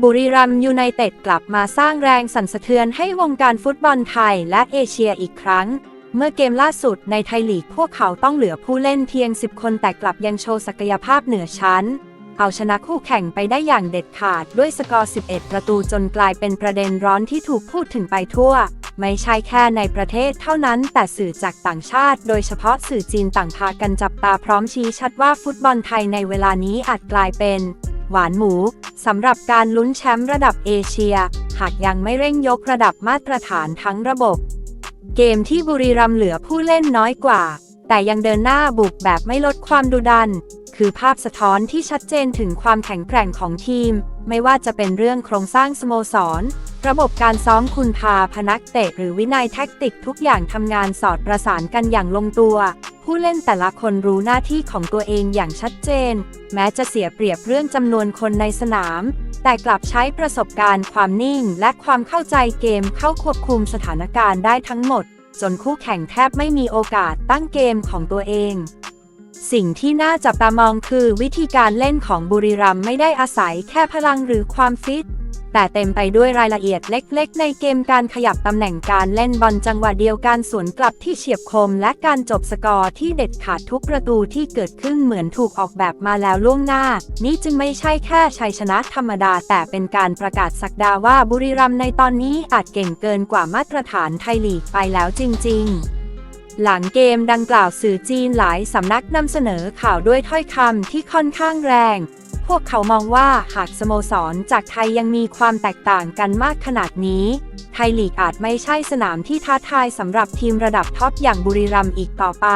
บุรีรัมย์ยูไนเต็ดกลับมาสร้างแรงสั่นสะเทือนให้วงการฟุตบอลไทยและเอเชียอีกครั้ง เมื่อเกมล่าสุดในไทยลีกพวกเขาต้องเหลือผู้เล่นเพียง 10 คนแต่กลับยังโชว์ศักยภาพเหนือชั้น เอาชนะคู่แข่งไปได้อย่างเด็ดขาดด้วยสกอร์ 11 ประตูจนกลายเป็นประเด็นร้อนที่ถูกพูดถึงไปทั่ว ไม่ใช่แค่ในประเทศเท่านั้น แต่สื่อจากต่างชาติ โดยเฉพาะสื่อจีนต่างพากันจับตาพร้อมชี้ชัดว่าฟุตบอลไทยในเวลานี้อาจกลายเป็น หวานหมูสำหรับการลุ้นแชมป์ระดับเอเชีย หากยังไม่เร่งยกระดับมาตรฐานทั้งระบบ เกมที่บุรีรัมย์เหลือผู้เล่นน้อยกว่า แต่ยังเดินหน้าบุกแบบไม่ลดความดุดัน คือภาพสะท้อนที่ชัดเจนถึงความแข็งแกร่งของทีม ไม่ว่าจะเป็นเรื่องโครงสร้างสโมสร ระบบการซ้อมคุณพาพนักเตะหรือวินัยแท็กติกทุกอย่างทำงานสอดประสานกันอย่างลงตัว ผู้เล่นแต่ละคนรู้หน้าที่ของตัวเองอย่างชัดเจน แม้จะเสียเปรียบเรื่องจำนวนคนในสนาม แต่กลับใช้ประสบการณ์ความนิ่ง และความเข้าใจเกมเข้าควบคุมสถานการณ์ได้ทั้งหมด จนคู่แข่งแทบไม่มีโอกาสตั้งเกมของตัวเอง สิ่งที่น่าจับตามองคือวิธีการเล่นของบุรีรัมไม่ได้อาศัยแค่พลังหรือความฟิต แต่เต็มไปด้วยรายละเอียดเล็กๆ ในเกมการขยับตำแหน่งการเล่นบอลจังหวะเดียวกันสวนกลับที่เฉียบคม และการจบสกอร์ที่เด็ดขาดทุกประตูที่เกิดขึ้นเหมือนถูกออกแบบมาแล้วล่วงหน้า นี่จึงไม่ใช่แค่ชัยชนะธรรมดา แต่เป็นการประกาศสักดาว่าบุรีรัมในตอนนี้อาจเก่งเกินกว่ามาตรฐานไทยลีกไปแล้วจริง ๆ หลังเกมดังกล่าวสื่อจีนหลายสำนักนำเสนอข่าวด้วยถ้อยคำที่ค่อนข้างแรง พวกเขามองว่าหากสโมสรจากไทยยังมีความแตกต่างกันมากขนาดนี้ ไทยลีกอาจไม่ใช่สนามที่ท้าทายสำหรับทีมระดับท็อปอย่างบุรีรัมย์อีกต่อไป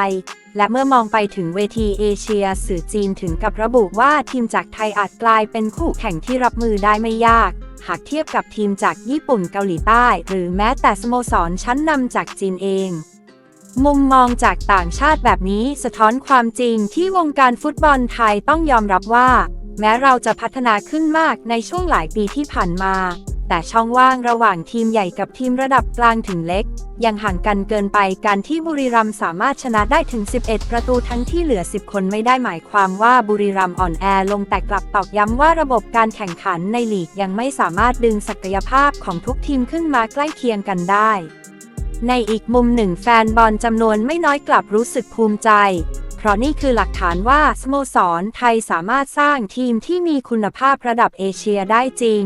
และเมื่อมองไปถึงเวทีเอเชียสื่อจีนถึงกับระบุว่าทีมจากไทยอาจกลายเป็นคู่แข่งที่รับมือได้ไม่ยากหากเทียบกับทีมจากญี่ปุ่นเกาหลีใต้ หรือแม้แต่สโมสรชั้นนำจากจีนเอง มุมมองจากต่างชาติแบบนี้สะท้อนความจริงที่วงการฟุตบอลไทยต้องยอมรับว่า แม้เราจะพัฒนาขึ้นมากในช่วงหลายปีที่ผ่านมา แต่ช่องว่างระหว่างทีมใหญ่กับทีมระดับกลางถึงเล็ก ยังห่างกันเกินไปการที่บุรีรัมย์สามารถชนะได้ถึง 11 ประตูทั้งที่เหลือ 10 คนไม่ได้หมายความว่าบุรีรัมย์อ่อนแอลงแต่กลับตอกย้ำว่าระบบการแข่งขันในลีกยังไม่สามารถดึงศักยภาพของทุกทีมขึ้นมาใกล้เคียงกันได้ ในอีกมุมหนึ่งแฟนบอลจำนวนไม่น้อยกลับรู้สึกภูมิใจ เพราะนี่คือหลักฐานว่าสโมสรไทยสามารถสร้างทีมที่มีคุณภาพระดับเอเชียได้จริง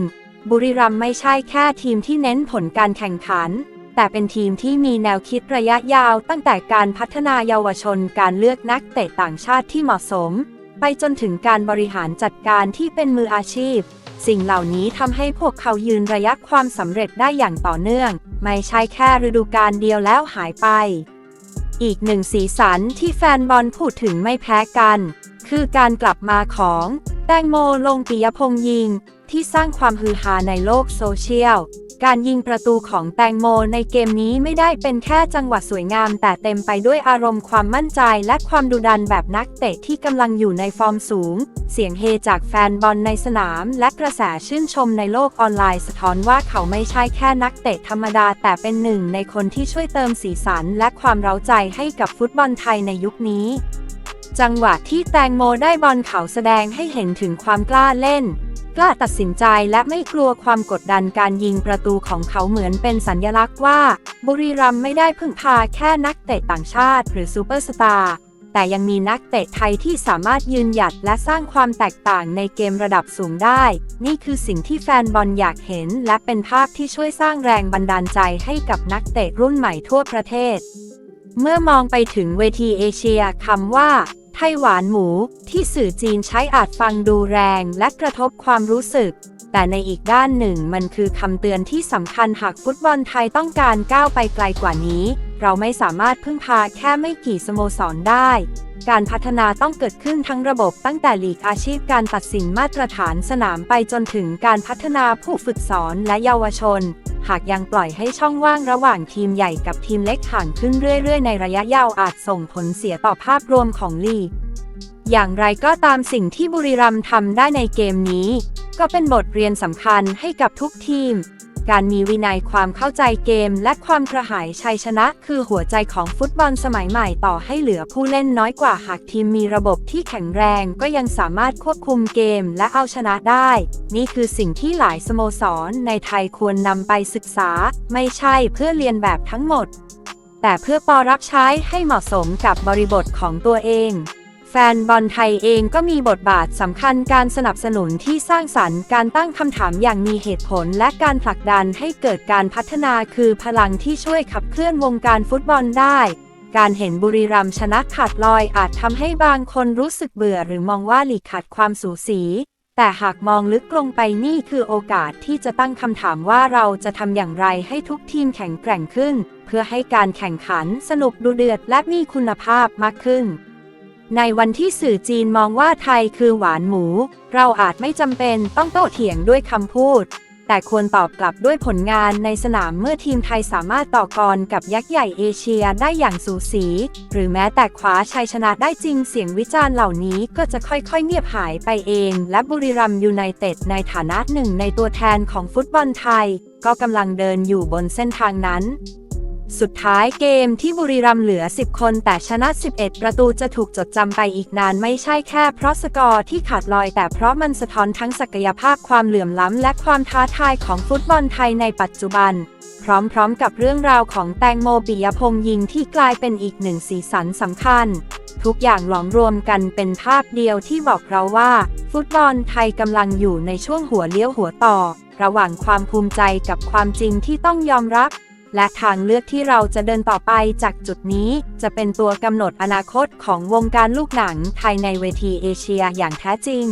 บุรีรัมย์ไม่ใช่แค่ทีมที่เน้นผลการแข่งขัน แต่เป็นทีมที่มีแนวคิดระยะยาวตั้งแต่การพัฒนาเยาวชนการเลือกนักเตะต่างชาติที่เหมาะสม ไปจนถึงการบริหารจัดการที่เป็นมืออาชีพ สิ่งเหล่านี้ทำให้พวกเขายืนระยะความสำเร็จได้อย่างต่อเนื่อง ไม่ใช่แค่ฤดูกาลเดียวแล้วหายไป อีกหนึ่งสีสันที่แฟนบอลพูดถึงไม่แพ้กัน คือการกลับมาของ แตงโมลงปิยพงษ์ยิง ที่สร้างความฮือฮาในโลกโซเชียล การยิงประตูของแตงโมในเกมนี้ไม่ได้เป็นแค่จังหวะสวยงาม แต่เต็มไปด้วยอารมณ์ความมั่นใจและความดุดันแบบนักเตะที่กำลังอยู่ในฟอร์มสูง เสียงเฮจากแฟนบอลในสนาม และกระแสชื่นชมในโลกออนไลน์สะท้อนว่าเขาไม่ใช่แค่นักเตะธรรมดา แต่เป็นหนึ่งในคนที่ช่วยเติมสีสัน และความเร้าใจให้กับฟุตบอลไทยในยุคนี้ จังหวะที่แตงโมได้บอลเขาแสดงให้เห็นถึงความกล้าเล่น กล้าตัดสินใจและไม่กลัวความกดดันการยิงประตูของเขาเหมือนเป็นสัญลักษณ์ว่า บุรีรัมย์ไม่ได้พึ่งพาแค่นักเตะต่างชาติ หรือซูเปอร์สตาร์แต่ยังมีนักเตะไทยที่สามารถยืนหยัดและสร้างความแตกต่างในเกมระดับสูงได้ นี่คือสิ่งที่แฟนบอลอยากเห็น และเป็นภาพที่ช่วยสร้างแรงบันดาลใจให้กับนักเตะรุ่นใหม่ทั่วประเทศ เมื่อมองไปถึงเวทีเอเชียคำว่า ไทยหวานหมูที่สื่อจีนใช้อาจฟังดูแรงและกระทบความรู้สึก แต่ในอีกด้านหนึ่งมันคือคำเตือนที่สำคัญหากฟุตบอลไทยต้องการก้าวไปไกลกว่านี้ เราไม่สามารถพึ่งพาแค่ไม่กี่สโมสรได้ การพัฒนาต้องเกิดขึ้นทั้งระบบตั้งแต่หลีกอาชีพการตัดสินมาตรฐานสนามไปจนถึงการพัฒนาผู้ฝึกสอนและเยาวชน หากยังปล่อยให้ช่องว่างระหว่างทีมใหญ่กับทีมเล็กห่างขึ้นเรื่อย ๆ ในระยะยาวอาจส่งผลเสียต่อภาพรวมของลีก อย่างไรก็ตามสิ่งที่บุรีรัมย์ทำได้ในเกมนี้ ก็เป็นบทเรียนสำคัญให้กับทุกทีม การมีวินัยความเข้าใจเกม และความกระหายชัยชนะ คือหัวใจของฟุตบอลสมัยใหม่ต่อให้เหลือผู้เล่นน้อยกว่าหากทีมมีระบบที่แข็งแรงก็ยังสามารถควบคุมเกมและเอาชนะได้ นี่คือสิ่งที่หลายสโมสรในไทยควรนำไปศึกษา ไม่ใช่เพื่อเรียนแบบทั้งหมด แต่เพื่อปอรับใช้ให้เหมาะสมกับบริบทของตัวเอง แฟนบอลไทยเองก็มีบทบาทสำคัญการสนับสนุนที่สร้างสรรค์การตั้งคำถามอย่างมีเหตุผล และการผลักดันให้เกิดการพัฒนาคือพลังที่ช่วยขับเคลื่อนวงการฟุตบอลได้ การเห็นบุรีรัมย์ชนะขาดลอยอาจทำให้บางคนรู้สึกเบื่อหรือมองว่าหลีกขาดความสูสี แต่หากมองลึกลงไปนี่คือโอกาสที่จะตั้งคำถามว่าเราจะทำอย่างไรให้ทุกทีมแข็งแกร่งขึ้น เพื่อให้การแข่งขันสนุกดูเดือดและมีคุณภาพมากขึ้น ในวันที่สื่อจีนมองว่าไทยคือหวานหมู เราอาจไม่จำเป็นต้องโต้เถียงด้วยคำพูด แต่ควรตอบกลับด้วยผลงานในสนามเมื่อทีมไทยสามารถต่อกรกับยักษ์ใหญ่เอเชียได้อย่างสูสี หรือแม้แต่คว้าชัยชนะได้จริงเสียงวิจารณ์เหล่านี้ก็จะค่อยๆ เงียบหายไปเอง และบุรีรัมย์ยูไนเต็ดในฐานะหนึ่งในตัวแทนของฟุตบอลไทย ก็กำลังเดินอยู่บนเส้นทางนั้น สุดท้ายเกมที่บุรีรัมย์เหลือ 10 คนแต่ชนะ 11 ประตูจะถูกจดจำไปอีกนานไม่ใช่แค่เพราะสกอร์ที่ขาดลอยแต่เพราะมันสะท้อนทั้งศักยภาพความเหลื่อมล้ำและความท้าทายของฟุตบอลไทยในปัจจุบัน พร้อมๆกับเรื่องราวของแตงโมปิยพงษ์ยิงที่กลายเป็นอีกหนึ่งสีสันสำคัญ ทุกอย่างหลอมรวมกันเป็นภาพเดียวที่บอกเราว่า ฟุตบอลไทยกำลังอยู่ในช่วงหัวเลี้ยวหัวต่อ ระหว่างความภูมิใจกับความจริงที่ต้องยอมรับ และทางเลือกที่เราจะเดินต่อไปจากจุดนี้ จะเป็นตัวกำหนดอนาคตของวงการลูกหนังไทยในเวทีเอเชียอย่างแท้จริง